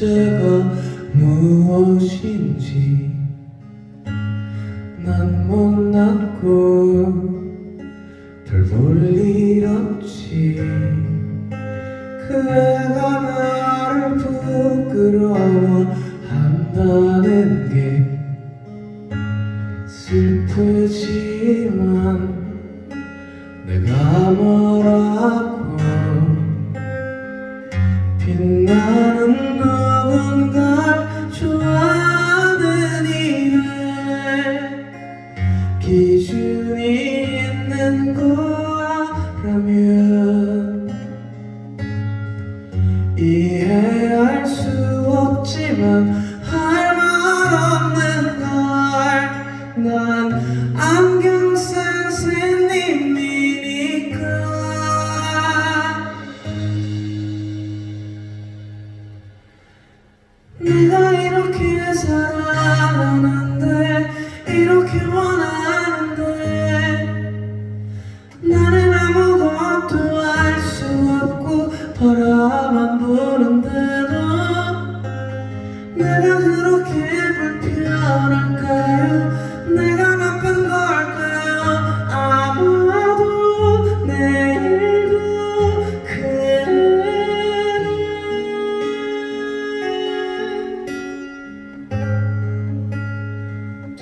주제가 무엇인지 난 못났고 별볼일 없지. 그애가 나를 부끄러워한다는 게 슬프지만 내가 뭐라고 빛나는 누군가 좋아하는 이래 기준이 있는 거라면 이해할 수 없지만 할 말 없는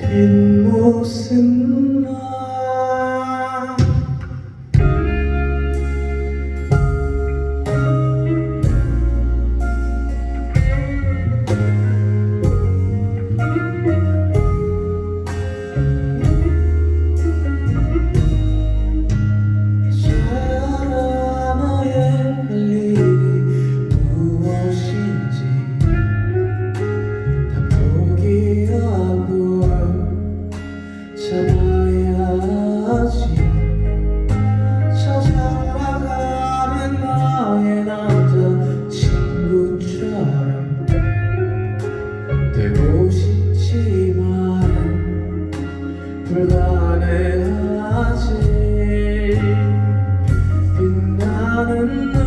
빈 모습. 되고 싶지만 불가능하지 빛나는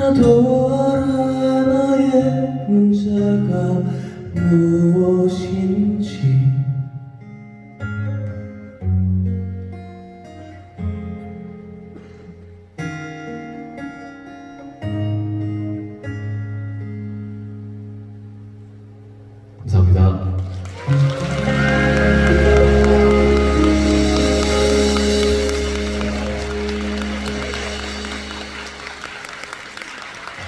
나도 알아 나의 문자가 무엇인지